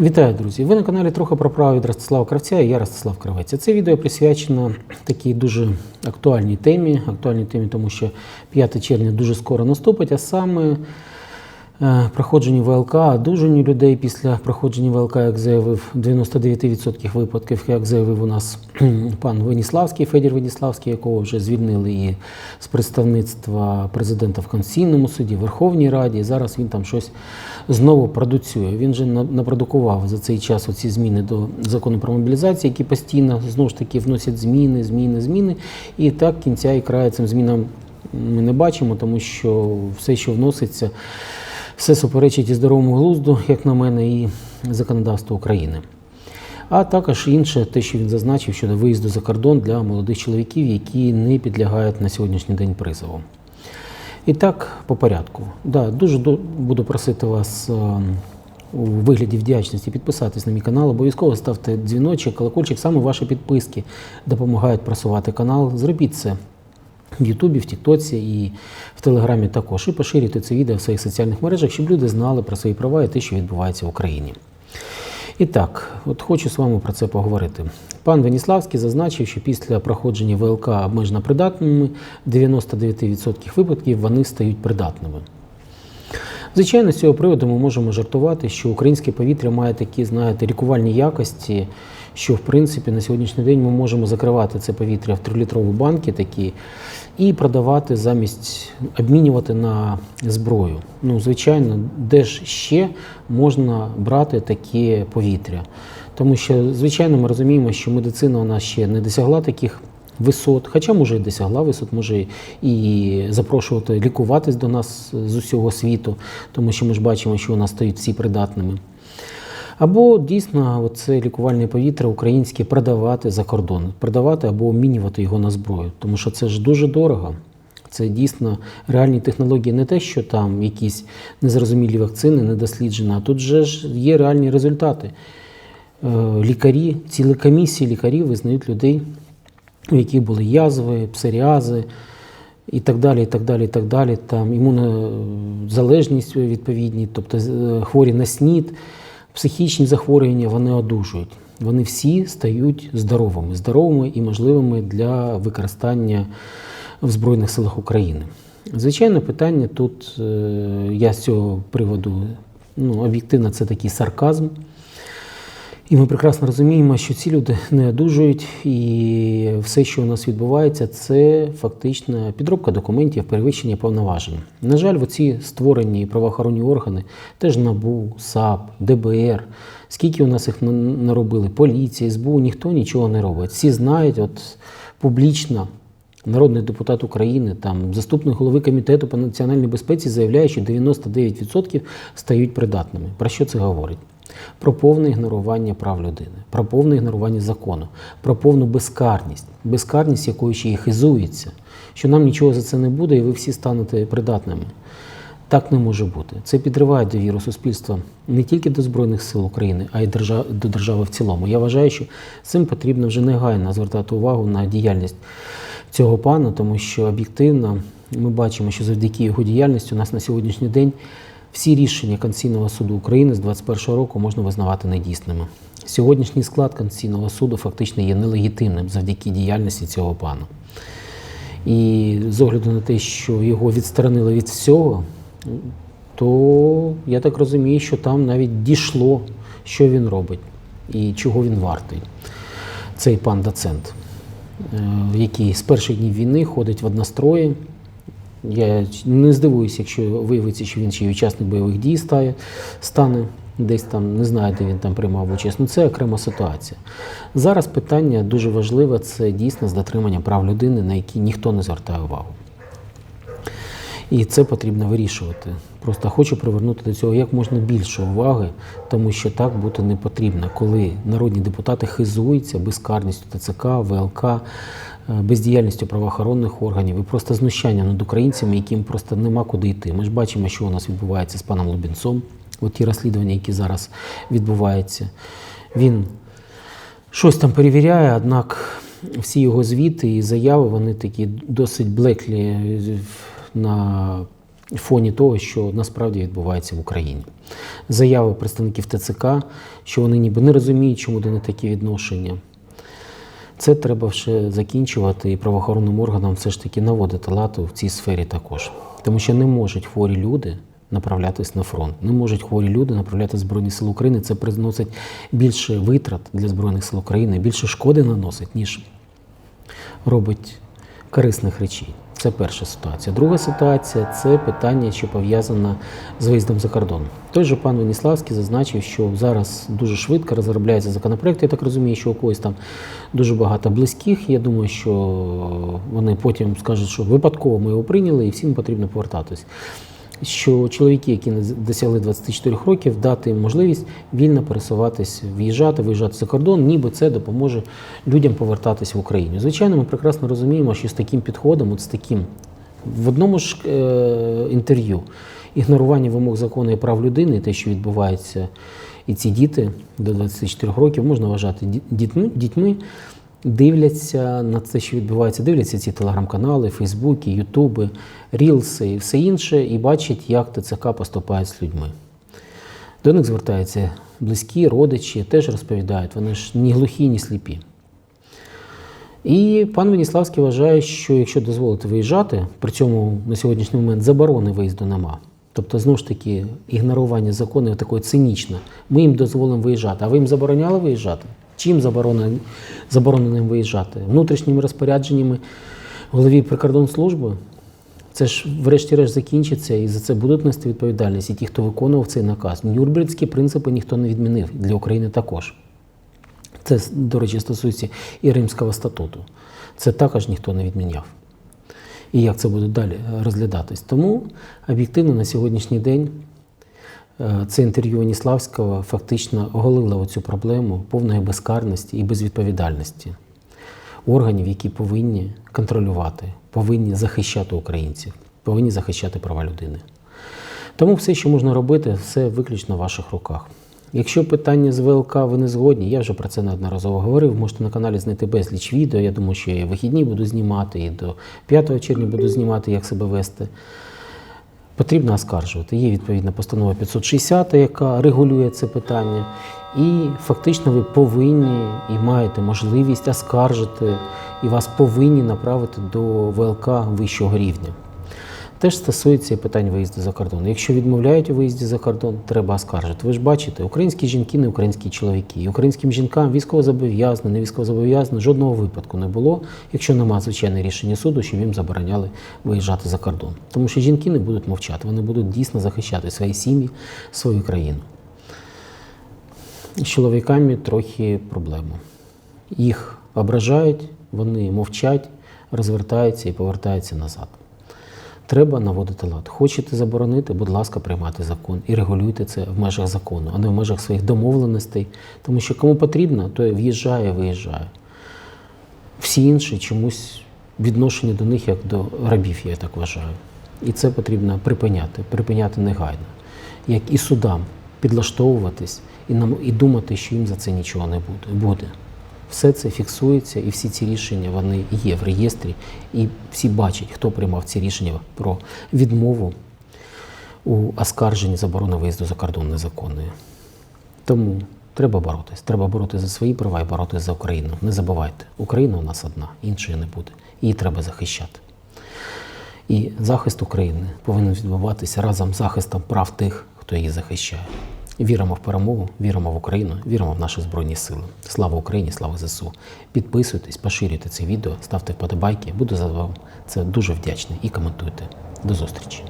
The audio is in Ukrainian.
Вітаю, друзі! Ви на каналі трохи про право від Ростислава Кравця і я Ростислав Кравець. Це відео присвячено такій дуже актуальній темі. Актуальній темі, тому що 5 червня дуже скоро наступить, а саме е, проходженню ВЛК, одужанню людей після проходження ВЛК, як заявив 99% випадків, як заявив у нас пан Веніславський, Федір Веніславський, якого вже звільнили і з представництва президента в Конституційному суді, Верховній Раді. І зараз він там щось знову продуцює. Він же напродукував за цей час оці зміни до закону про мобілізацію, які постійно знову ж таки вносять зміни, зміни, зміни. І так кінця і краю цим змінам ми не бачимо, тому що все, що вноситься, все суперечить і здоровому глузду, як на мене, і законодавству України. А також інше, те, що він зазначив щодо виїзду за кордон для молодих чоловіків, які не підлягають на сьогоднішній день призову. І так, по порядку. Да, дуже буду просити вас е, у вигляді вдячності підписатись на мій канал. Обов'язково ставте дзвіночок, колокольчик. Саме ваші підписки допомагають просувати канал. Зробіть це в Ютубі, в Тіктоці і в Телеграмі також. І поширюйте це відео в своїх соціальних мережах, щоб люди знали про свої права і те, що відбувається в Україні. І так, от хочу з вами про це поговорити. Пан Веніславський зазначив, що після проходження ВЛК обмежено придатними 99% випадків вони стають придатними. Звичайно, з цього приводу ми можемо жартувати, що українське повітря має такі, знаєте, лікувальні якості, що в принципі на сьогоднішній день ми можемо закривати це повітря в трилітрові банки такі і продавати замість обмінювати на зброю. Ну, звичайно, де ж ще можна брати таке повітря? Тому що, звичайно, ми розуміємо, що медицина у нас ще не досягла таких висот, хоча може і досягла висот, може і запрошувати лікуватись до нас з усього світу, тому що ми ж бачимо, що у нас стають всі придатними. Або дійсно це лікувальне повітря українське продавати за кордон, продавати або обмінювати його на зброю, тому що це ж дуже дорого. Це дійсно реальні технології, не те, що там якісь незрозумілі вакцини, недосліджені, а тут же ж є реальні результати. Е, Лікарі, цілі комісії лікарів визнають людей, у яких були язви, псоріази і так далі, і так далі, і так далі. Там імунозалежність відповідні, тобто е, хворі на СНІД, психічні захворювання, вони одужують. Вони всі стають здоровими, здоровими і можливими для використання в Збройних силах України. Звичайно, питання тут, е, я з цього приводу, ну, об'єктивно, це такий сарказм. І ми прекрасно розуміємо, що ці люди не одужують, і все, що у нас відбувається, це фактично підробка документів, перевищення повноважень. На жаль, в оці створені правоохоронні органи, теж НАБУ, САП, ДБР. Скільки у нас їх на- наробили? Поліція, СБУ, ніхто нічого не робить. Всі знають, от публічно народний депутат України, там заступник голови комітету по національній безпеці заявляє, що 99% стають придатними. Про що це говорить? Про повне ігнорування прав людини, про повне ігнорування закону, про повну безкарність, безкарність, якою ще і хизується, що нам нічого за це не буде, і ви всі станете придатними. Так не може бути. Це підриває довіру суспільства не тільки до Збройних сил України, а й до держави в цілому. Я вважаю, що цим потрібно вже негайно звертати увагу на діяльність цього пана, тому що об'єктивно ми бачимо, що завдяки його діяльності у нас на сьогоднішній день всі рішення Конституційного суду України з 2021 року можна визнавати недійсними. Сьогоднішній склад Конституційного суду фактично є нелегітимним завдяки діяльності цього пана. І з огляду на те, що його відсторонили від всього, то я так розумію, що там навіть дійшло, що він робить і чого він вартий. Цей пан доцент, е, який з перших днів війни ходить в однострої. Я не здивуюся, якщо виявиться, що він ще й учасник бойових дій стає, стане десь там, не знаю, де він там приймав участь. Ну це окрема ситуація. Зараз питання дуже важливе це дійсно з дотримання прав людини, на які ніхто не звертає увагу. І це потрібно вирішувати. Просто хочу привернути до цього як можна більше уваги, тому що так бути не потрібно, коли народні депутати хизуються безкарністю ТЦК, ВЛК, е, бездіяльністю правоохоронних органів і просто знущання над українцями, яким просто нема куди йти. Ми ж бачимо, що у нас відбувається з паном Лубінцом, от ті розслідування, які зараз відбуваються. Він щось там перевіряє, однак всі його звіти і заяви вони такі досить блеклі на фоні того, що насправді відбувається в Україні. Заяви представників ТЦК, що вони ніби не розуміють, чому до них такі відношення. Це треба вже закінчувати і правоохоронним органам все ж таки наводити лад в цій сфері також. Тому що не можуть хворі люди направлятись на фронт, не можуть хворі люди направляти Збройні Сили України. Це приносить більше витрат для Збройних сил України, більше шкоди наносить, ніж робить корисних речей. Це перша ситуація. Друга ситуація це питання, що пов'язане з виїздом за кордон. Той же пан Веніславський зазначив, що зараз дуже швидко розробляється законопроект. Я так розумію, що у когось там дуже багато близьких. Я думаю, що вони потім скажуть, що випадково ми його прийняли і всім потрібно повертатись. Що чоловіки, які досягли 24 років, дати їм можливість вільно пересуватись, в'їжджати, виїжджати за кордон, ніби це допоможе людям повертатись в Україну. Звичайно, ми прекрасно розуміємо, що з таким підходом, от з таким в одному ж е, інтерв'ю ігнорування вимог закону і прав людини, те, що відбувається, і ці діти до 24 років можна вважати дітьми, дітьми дивляться на це, що відбувається, дивляться ці телеграм-канали, Фейсбуки, Ютуби, Рілси і все інше, і бачать, як ТЦК поступає з людьми. До них звертаються близькі, родичі, теж розповідають, вони ж ні глухі, ні сліпі. І пан Веніславський вважає, що якщо дозволити виїжджати, при цьому на сьогоднішній момент заборони виїзду нема. Тобто, знову ж таки, ігнорування законів такої цинічно. Ми їм дозволимо виїжджати, а ви їм забороняли виїжджати? Чим заборонено, їм виїжджати? Внутрішніми розпорядженнями голові прикордонслужби? Це ж, врешті-решт, закінчиться, і за це будуть нести відповідальність. І ті, хто виконував цей наказ. Нюрнбергські принципи ніхто не відмінив для України також. Це, до речі, стосується і Римського статуту. Це також ніхто не відміняв. І як це буде далі розглядатись. Тому об'єктивно на сьогоднішній день е, це інтерв'ю Веніславського фактично оголило цю проблему повної безкарності і безвідповідальності органів, які повинні контролювати, повинні захищати українців, повинні захищати права людини. Тому все, що можна робити, все виключно в ваших руках. Якщо питання з ВЛК ви не згодні, я вже про це неодноразово говорив. Можете на каналі знайти безліч відео. Я думаю, що я вихідні буду знімати, і до 5 червня буду знімати, як себе вести. Потрібно оскаржувати. Є відповідна постанова 560, яка регулює це питання. І фактично ви повинні і маєте можливість оскаржити, і вас повинні направити до ВЛК вищого рівня. Теж стосується питань виїзду за кордон. Якщо відмовляють у виїзді за кордон, треба оскаржити. Ви ж бачите, українські жінки, не українські чоловіки. І українським жінкам військовозобов'язано, не військовозобов'язано, жодного випадку не було, якщо немає звичайне рішення суду, що їм забороняли виїжджати за кордон. Тому що жінки не будуть мовчати, вони будуть дійсно захищати свої сім'ї, свою країну. З чоловіками трохи проблема. Їх ображають, вони мовчать, розвертаються і повертаються назад. Треба наводити лад. Хочете заборонити, будь ласка, приймайте закон і регулюйте це в межах закону, а не в межах своїх домовленостей. Тому що кому потрібно, той в'їжджає, виїжджає. Всі інші чомусь відношення до них як до рабів, я так вважаю. І це потрібно припиняти, припиняти негайно, як і судам підлаштовуватись і нам і думати, що їм за це нічого не буде. буде. Все це фіксується, і всі ці рішення вони є в реєстрі, і всі бачать, хто приймав ці рішення про відмову у оскарженні заборони виїзду за кордон незаконної. Тому треба боротись. Треба боротися за свої права і боротися за Україну. Не забувайте, Україна у нас одна, іншої не буде. Її треба захищати. І захист України повинен відбуватися разом з захистом прав тих, хто її захищає. Віримо в перемогу, віримо в Україну, віримо в наші Збройні Сили. Слава Україні, слава ЗСУ. Підписуйтесь, поширюйте це відео, ставте вподобайки. Буду за вам це дуже вдячний і коментуйте. До зустрічі.